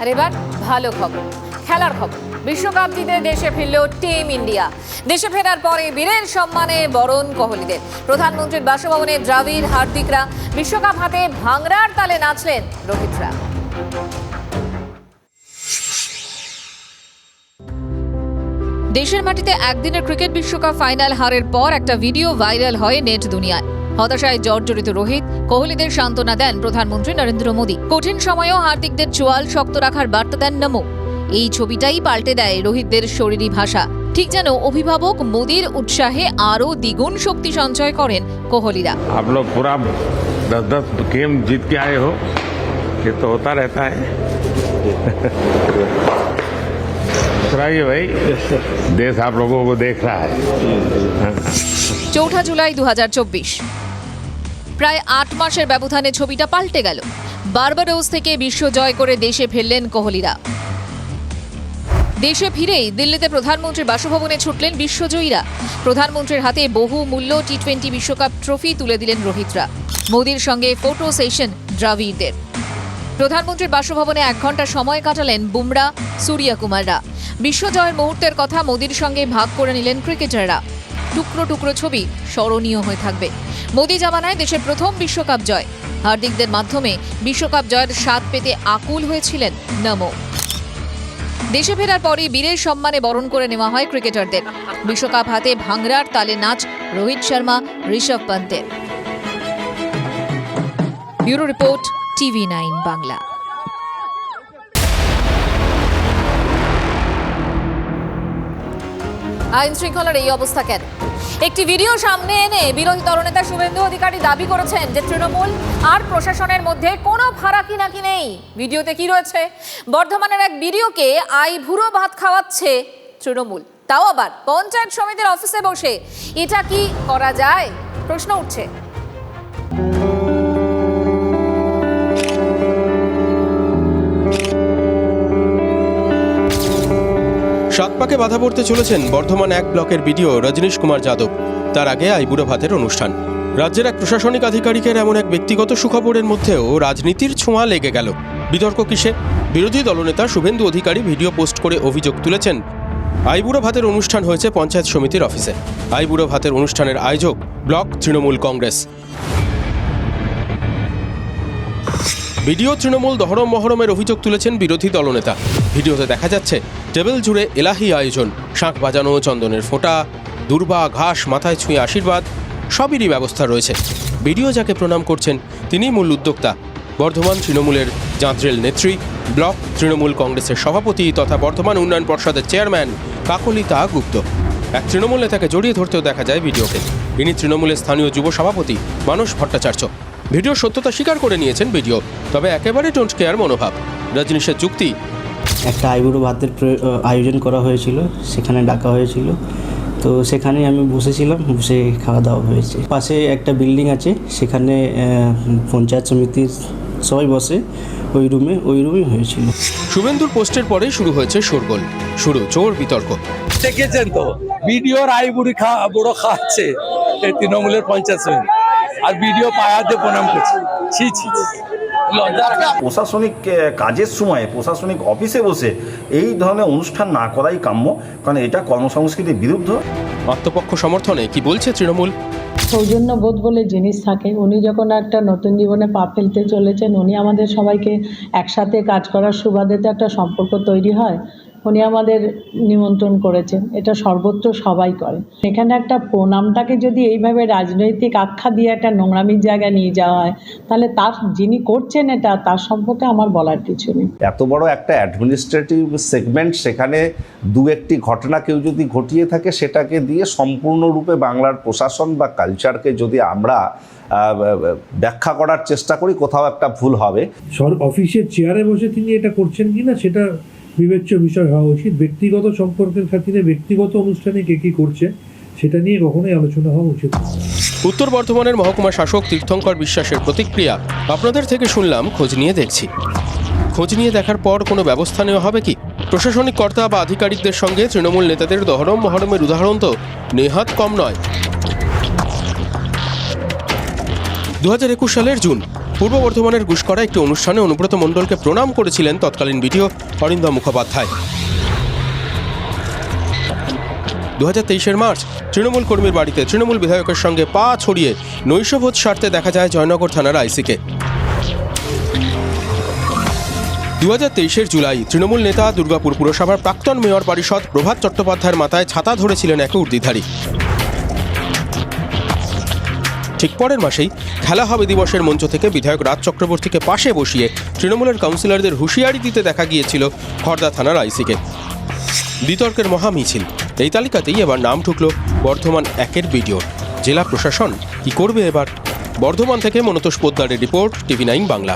আর এবার ভালো খবর, খেলার খবর। বিশ্বকাপ জিতে দেশে ফিরল টিম ইন্ডিয়া। দেশে ফেরার পরে বীরের সম্মানে বরণ কোহলিদের। প্রধানমন্ত্রীর বাসভবনে দ্রাবিড় হার্দিকরা বিশ্বকাপ হাতে ভাংরার তালে নাচলেন রোহিতরা। দেশের মাটিতে একদিনের ক্রিকেট বিশ্বকাপ ফাইনাল হারের পর একটা ভিডিও ভাইরাল হয় নেট দুনিয়ায়। হতাশায় জর্জরিত রোহিত কোহলিদের সান্ত্বনা দেন প্রধানমন্ত্রী নরেন্দ্র মোদী কঠিন সময়েও হার্দিকদের চোয়াল শক্ত রাখার বার্তা দেন নমো এই ছবিটাই পাল্টে দেয় রোহিতদের শরীরী ভাষা ঠিক যেন অভিভাবক মোদীর উৎসাহে আরও দ্বিগুণ শক্তি সঞ্চয় করেন কোহলিরা आप लोग पूरा दस दस गेम जीत के आए हो ये तो होता रहता है सुनाइए भाई देश आप लोगों को देख रहा है চৌঠা জুলাই দু প্রায় আট মাসের ব্যবধানে ছবিটা পাল্টে গেল। বার্বাডোস থেকে বিশ্ব জয় করে দেশে ফিরলেন কোহলিরা। দেশে ফিরেই দিল্লিতে প্রধানমন্ত্রীর বাসভবনে ছুটলেন বিশ্বজয়ীরা। প্রধানমন্ত্রীর হাতে বহু মূল্য টি টোয়েন্টি বিশ্বকাপ ট্রফি তুলে দিলেন রোহিতরা। মোদির সঙ্গে ফটো সেশন দ্রাবিড়দের। প্রধানমন্ত্রীর বাসভবনে এক ঘণ্টা সময় কাটালেন বুমরা সূর্যা কুমাররা বিশ্বজয়ের মুহূর্তের কথা মোদির সঙ্গে ভাগ করে নিলেন ক্রিকেটাররা। টুকরো টুকরো ছবি স্মরণীয় হয়ে থাকবে। মোদি জামানায় দেশের প্রথম বিশ্বকাপ জয়। হার্দিকদের মাধ্যমে বিশ্বকাপ জয়ের স্বাদ পেতে আকুল হয়েছিলেন নমো। দেশে ফেরার পরই বীরের সম্মানে বরণ করে নেওয়া হয় ক্রিকেটারদের। বিশ্বকাপ হাতে ভাংরার তালে নাচ Rohit Sharma, Rishabh পন্তের। Bureau report, TV nine Bangla. আইন শৃঙ্খলার এই অবস্থা কেন? একটি ভিডিও সামনে এনে বিরোধী দলনেতা শুভেন্দু অধিকারী দাবি করেছেন যে তৃণমূল আর প্রশাসনের মধ্যে কোনো ফারাকি নাকি নেই। ভিডিওতে কি রয়েছে? বর্ধমানের এক ভিডিওকে আই ভুরো ভাত খাওয়াচ্ছে তৃণমূল। তাও আবার পঞ্চায়েত সমিতির অফিসে বসে এটা কি করা যায়? প্রশ্ন উঠছে। সাত পাকে বাধা পড়তে চলেছেন বর্ধমান এক ব্লকের বিডিও রজনীশ কুমার যাদব। তার আগে আইবুড়ো ভাতের অনুষ্ঠান। রাজ্যের এক প্রশাসনিক আধিকারিকের এমন এক ব্যক্তিগত সুখবরের মধ্যেও রাজনীতির ছোঁয়া লেগে গেল। বিতর্ক কিসে? বিরোধী দলনেতা শুভেন্দু অধিকারী ভিডিও পোস্ট করে অভিযোগ তুলেছেন, আইবুড়ো ভাতের অনুষ্ঠান হয়েছে পঞ্চায়েত সমিতির অফিসে। আইবুড়ো ভাতের অনুষ্ঠানের আয়োজক ব্লক তৃণমূল কংগ্রেস। ভিডিও তৃণমূল দহরম মহরমের অভিযোগ তুলেছেন বিরোধী দলনেতা। ভিডিওতে দেখা যাচ্ছে, টেবিল জুড়ে এলাহি আয়োজন। শাঁখ বাজানো, চন্দনের ফোঁটা, দুর্বা, ঘাস, মাথায় ছুঁয়ে আশীর্বাদ সবেরই ব্যবস্থা রয়েছে। ভিডিও যাকে প্রণাম করছেন, তিনিই মূল উদ্যোক্তা। বর্ধমান তৃণমূলের জাঁদ্রেল নেত্রী, ব্লক তৃণমূল কংগ্রেসের সভাপতি তথা বর্ধমান উন্নয়ন পর্ষদের চেয়ারম্যান কাকলিতা গুপ্ত। এক তৃণমূল নেতাকে জড়িয়ে ধরতেও দেখা যায় ভিডিওকে ইনি তৃণমূলের স্থানীয় যুব সভাপতি মানস ভট্টাচার্য। ভিডিওর সত্যতা স্বীকার করে নিয়েছেন ভিডিও তবে একেবারে ডোন্ট কেয়ার মনোভাব। রজনীশের যুক্তি? একটা আইবুড়ো ভাতের আয়োজন করা হয়েছিল সেখানে ডাকা হয়েছিল। তো সেখানে আমি বসেছিলাম বসে খাওয়া দাওয়া হয়েছে। পাশে একটা বিল্ডিং আছে সেখানে পঞ্চায়েত সমিতির সবাই বসে ওই রুমে ওই রুমেই হয়েছিল। শুভেন্দুর পোস্টের পরেই শুরু হয়েছে শোরগোল। শুরু জোর বিতর্ক। দেখেছেন তো? ভিডিও রায় বুড়ি খা বুড়ো খাচ্ছে এই তৃণমূলের পঞ্চায়েত সমিতি। আর ভিডিও পায়াতে প্রণাম করছে। ছি ছি প্রশাসনিক কাজের সময় প্রশাসনিক অফিসে বসে এই ধরনের অনুষ্ঠান না করাই কাম্য কারণ এটা কর্মসংস্কৃতির বিরুদ্ধ। আত্মপক্ষ সমর্থনে কি বলছে তৃণমূল? সৌজন্য বোধ বলে জিনিস থাকে। উনি যখন একটা নতুন জীবনে পা ফেলতে চলেছেন উনি আমাদের সবাইকে একসাথে কাজ করার সুবাদে তো একটা সম্পর্ক তৈরি হয়। উনি আমাদের নিমন্ত্রণ করেছেন। এটা সর্বত্র সবাই করে। এখানে একটা প্রণামটাকে যদি এইভাবে রাজনৈতিক আখ্যা দিয়ে একটা নোংরামির জায়গায় নিয়ে যাওয়া হয় তাহলে তার যিনি করছেন এটা তার সম্পর্কে আমার বলার কিছু নেই। এত বড় একটা অ্যাডমিনিস্ট্রেটিভ সেগমেন্ট সেখানে দু একটি ঘটনা কেউ যদি ঘটিয়ে থাকে সেটাকে দিয়ে সম্পূর্ণরূপে বাংলার প্রশাসন বা কালচারকে যদি আমরা ব্যাখ্যা করার চেষ্টা করি কোথাও একটা ভুল হবে। অফিসের চেয়ারে বসে তিনি এটা করছেন কিনা সেটা বিবেচ্য বিষয় হওয়া উচিত। ব্যক্তিগত সম্পর্কের খাতিরে ব্যক্তিগত অনুষ্ঠানে কে কী করছে, সেটা নিয়ে কখনোই আলোচনা হওয়া উচিত উত্তর বর্ধমানের মহকুমা শাসক তীর্থঙ্কর বিশ্বাসের প্রতিক্রিয়া আপনাদের থেকে শুনলাম, খোঁজ নিয়ে দেখছি। খোঁজ নিয়ে দেখার পর কোনো ব্যবস্থা নেওয়া হবে কি? প্রশাসনিক কর্তা বা আধিকারিকদের সঙ্গে তৃণমূল নেতাদের দহরম মহরমের উদাহরণ তো নেহাত কম নয়। দু সালের জুন পূর্ব বর্ধমানের গুসকরা একটি অনুষ্ঠানে অনুব্রত মণ্ডলকে প্রণাম করেছিলেন তৎকালীন ভিডিও অরিন্দম মুখোপাধ্যায়। দু হাজার মার্চ, তৃণমূল কর্মীর বাড়িতে তৃণমূল বিধায়কের সঙ্গে পা ছড়িয়ে নৈশভোজ স্বার্থে দেখা যায় জয়নগর থানার আইসিকে। দু হাজার তেইশের জুলাই, তৃণমূল নেতা দুর্গাপুর পুরসভার প্রাক্তন মেয়র পরিষদ প্রভাত চট্টোপাধ্যায়ের মাথায় ছাতা ধরেছিলেন এক উর্দিধারী। ঠিক পরের মাসেই খেলা হবে দিবসের মঞ্চ থেকে বিধায়ক রাজ চক্রবর্তীকে পাশে বসিয়ে তৃণমূলের কাউন্সিলরদের হুঁশিয়ারি দিতে দেখা গিয়েছিল খর্দা থানার আইসিকে। বিতর্কের মহা মিছিল এই তালিকাতেই এবার নাম ঢুকল বর্ধমান একের ভিডিও জেলা প্রশাসন কি করবে এবার? বর্ধমান থেকে মনতোষ পোদ্দারের রিপোর্ট, টিভি নাইন বাংলা।